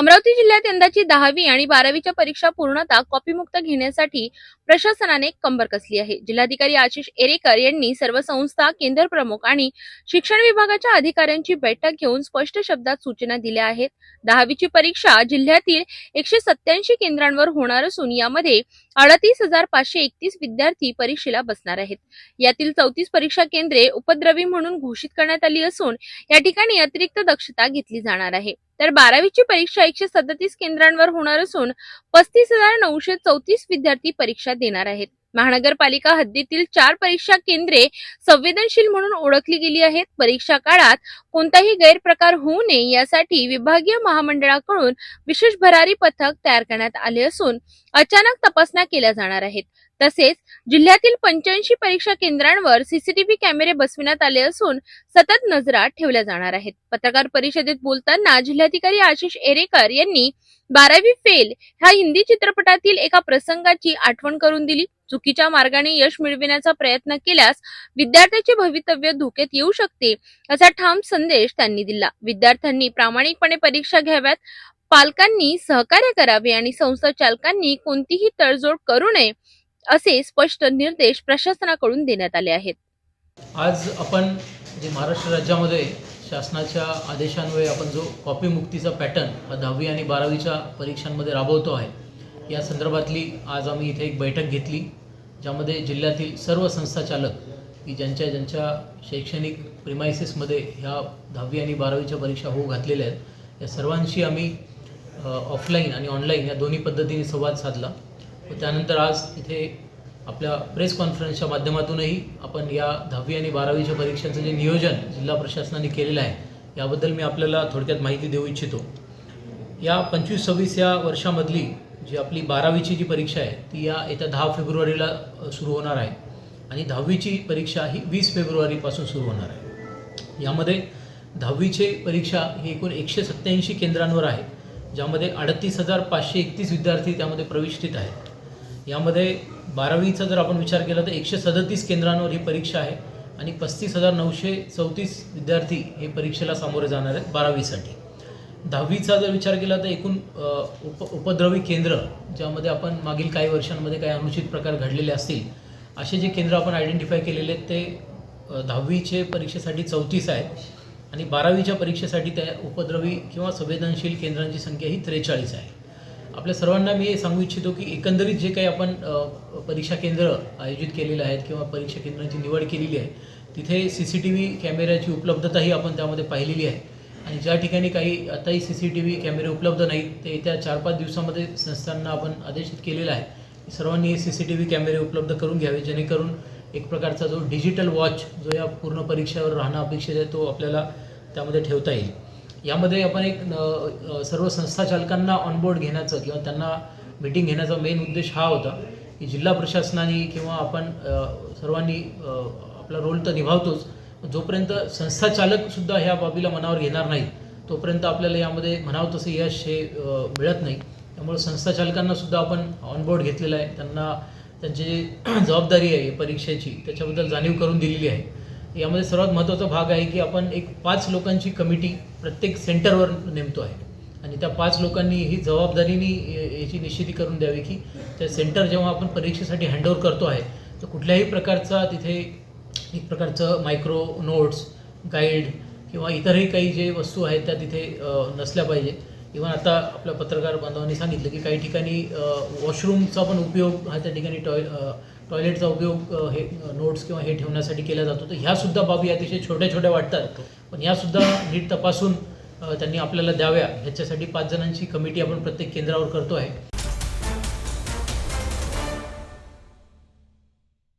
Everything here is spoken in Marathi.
अमरावती जिल्ह्यात यंदाची दहावी आणि बारावीच्या परीक्षा पूर्णतः कॉपीमुक्त घेण्यासाठी प्रशासनाने कंबर कसली आहे? जिल्हाधिकारी आशिष एरेकर यांनी सर्व संस्था केंद्र प्रमुख आणि शिक्षण विभागाच्या अधिकाऱ्यांची बैठक घेऊन स्पष्ट शब्दात सूचना दिल्या आहेत. दहावीची परीक्षा जिल्ह्यातील एकशे सत्याऐंशी केंद्रांवर होणार असून यामध्ये अडतीस हजार पाचशे एकतीस विद्यार्थी परीक्षेला बसणार आहेत. यातील चौतीस परीक्षा केंद्रे उपद्रवी म्हणून घोषित करण्यात आली असून या ठिकाणी अतिरिक्त दक्षता घेतली जाणार आहे. तर बारावीची परीक्षा एकशे सदतीस केंद्रांवर होणार असून पस्तीस हजार नऊशे चौतीस विद्यार्थी परीक्षा देणार आहेत. महानगरपालिका हद्दीतील चार परीक्षा केंद्रे संवेदनशील म्हणून ओळखली गेली आहेत. परीक्षा काळात कोणताही गैरप्रकार होऊ नये यासाठी विभागीय महामंडळाकडून विशेष भरारी पथक तयार करण्यात आले असून अचानक तपासण्या केल्या जाणार आहेत. तसेच जिल्ह्यातील पंच्याऐंशी परीक्षा केंद्रांवर सीसीटीव्ही कॅमेरे बसविण्यात आले असून सतत नजरा ठेवल्या जाणार आहेत. पत्रकार परिषदेत बोलताना जिल्हाधिकारी आशिष एरेकर यांनी बारावी फेल ह्या हिंदी चित्रपटातील एका प्रसंगाची आठवण करून दिली. चुकीच्या मार्गाने यश मिळविण्याचा प्रयत्न केल्यास विद्यार्थ्याचे भवितव्य धोक्यात येऊ शकते असा ठाम संदेश त्यांनी दिला. विद्यार्थ्यांनी प्रामाणिकपणे परीक्षा घ्याव्यात. पालकांनी सहकार्य करावे आणि संस्था चालकांनी कोणतीही तडजोड करू नये असे स्पष्ट निर्देश प्रशासनाकडून देण्यात आले आहेत. आज आपण जे महाराष्ट्र राज्यामध्ये शासनाच्या आदेशान्वये आपण जो कॉपी मुक्तीचा पॅटर्न हा दहावी आणि बारावीच्या परीक्षांमध्ये राबवतो आहे या संदर्भातली आज आम्ही इथे एक बैठक घेतली ज्यामध्ये जिल्ह्यातील सर्व संस्था चालक की ज्यांच्या ज्यांच्या शैक्षणिक प्रिमायसिसमध्ये ह्या दहावी आणि बारावीच्या परीक्षा होऊ घातलेल्या आहेत या सर्वांशी आम्ही ऑफलाईन आणि ऑनलाईन या दोन्ही पद्धतीने संवाद साधला. त्यानंतर आज इथे आपल्या प्रेस कॉन्फरन्सच्या माध्यमातूनही आपण या दहावी आणि बारावीच्या परीक्षांचं जे नियोजन जिल्हा प्रशासनाने केलेलं आहे याबद्दल मी आपल्याला थोडक्यात माहिती देऊ इच्छितो. या पंचवीस सव्वीस या वर्षामधली जी आपली बारावीची जी परीक्षा आहे ती या येत्या दहा फेब्रुवारीला सुरू होणार आहे. आणि दहावीची परीक्षा ही वीस फेब्रुवारीपासून सुरू होणार आहे. यामध्ये दहावीचे परीक्षा ही एकूण एकशे सत्त्याऐंशी केंद्रांवर आहे ज्यामध्ये अडतीस हजार पाचशे एकतीस विद्यार्थी त्यामध्ये प्रविष्ठित आहेत. यामध्ये बारावीचा जर आपण विचार केला तर एकशे सदतीस केंद्रांवर ही परीक्षा आहे आणि पस्तीस हजार नऊशे चौतीस विद्यार्थी हे परीक्षेला सामोरे जाणार आहेत बारावीसाठी. दहावीचा जर विचार केला तर एकूण उप उपद्रवी केंद्र ज्यामध्ये आपण मागील काही वर्षांमध्ये काही अनुचित प्रकार घडलेले असतील असे जे केंद्र आपण आयडेंटिफाय केलेले आहेत ते दहावीचे परीक्षेसाठी चौतीस आहेत आणि बारावीच्या परीक्षेसाठी त्या उपद्रवी किंवा संवेदनशील केंद्रांची संख्या ही त्रेचाळीस आहे. आपल्या सर्वांना मी हे सांगू इच्छितो की एकंदरीत जे काही आपण परीक्षा केंद्र आयोजित केलेलं आहेत किंवा परीक्षा केंद्रांची निवड केलेली आहे तिथे सी सी टी व्ही कॅमेऱ्याची उपलब्धताही आपण त्यामध्ये पाहिलेली आहे. आणि ज्या ठिकाणी काही आताही सी सी टी व्ही कॅमेरे उपलब्ध नाहीत ते येत्या चार पाच दिवसामध्ये संस्थांना आपण आदेशित केलेला आहे. सर्वांनी सर्वांनी सी सी टी व्ही कॅमेरे उपलब्ध करून घ्यावे जेणेकरून एक प्रकारचा जो डिजिटल वॉच जो या पूर्ण परीक्षेवर राहणं अपेक्षित आहे तो आपल्याला त्यामध्ये ठेवता येईल. यामध्ये आपण एक सर्व संस्था चालकांना ऑनबोर्ड घेण्याचं किंवा त्यांना मीटिंग घेण्याचा मेन उद्देश हा होता की जिल्हा प्रशासनाने किंवा आपण सर्वांनी आपला रोल तर निभावतोच जोपर्यंत संस्था चालकसुद्धा ह्या बाबीला मनावर घेणार नाही तोपर्यंत आपल्याला यामध्ये म्हणावं तसं यश हे मिळत नाही. त्यामुळे संस्था चालकांना सुद्धा आपण ऑनबोर्ड घेतलेलं आहे. त्यांना त्यांची जी जबाबदारी आहे परीक्षेची त्याच्याबद्दल जाणीव करून दिलेली आहे. यामध्ये सर्वात महत्त्वाचा भाग आहे की आपण एक पाच लोकांची कमिटी प्रत्येक सेंटरवर नेमतो आहे. आणि त्या पाच लोकांनी ही जबाबदारीने याची निश्चिती करून द्यावी की त्या सेंटर जेव्हा आपण परीक्षेसाठी हँडओव्हर करतो आहे तर कुठल्याही प्रकारचा तिथे एक प्रकारचं मायक्रो नोट्स गाईड किंवा इतरही काही जे वस्तू आहेत त्या तिथे नसल्या पाहिजे. इव्हन आता आपल्या पत्रकार बांधवांनी सांगितलं की काही ठिकाणी वॉशरूमचा पण उपयोग हा त्या ठिकाणी टॉय टॉयलेटचा उपयोग हे नोट्स किंवा हे ठेवण्यासाठी केला जातो. तर ह्यासुद्धा बाबी अतिशय छोट्या छोट्या वाटतात. पण यासुद्धा नीट तपासून त्यांनी आपल्याला द्याव्या. ह्याच्यासाठी पाच जणांची कमिटी आपण प्रत्येक केंद्रावर करतो आहे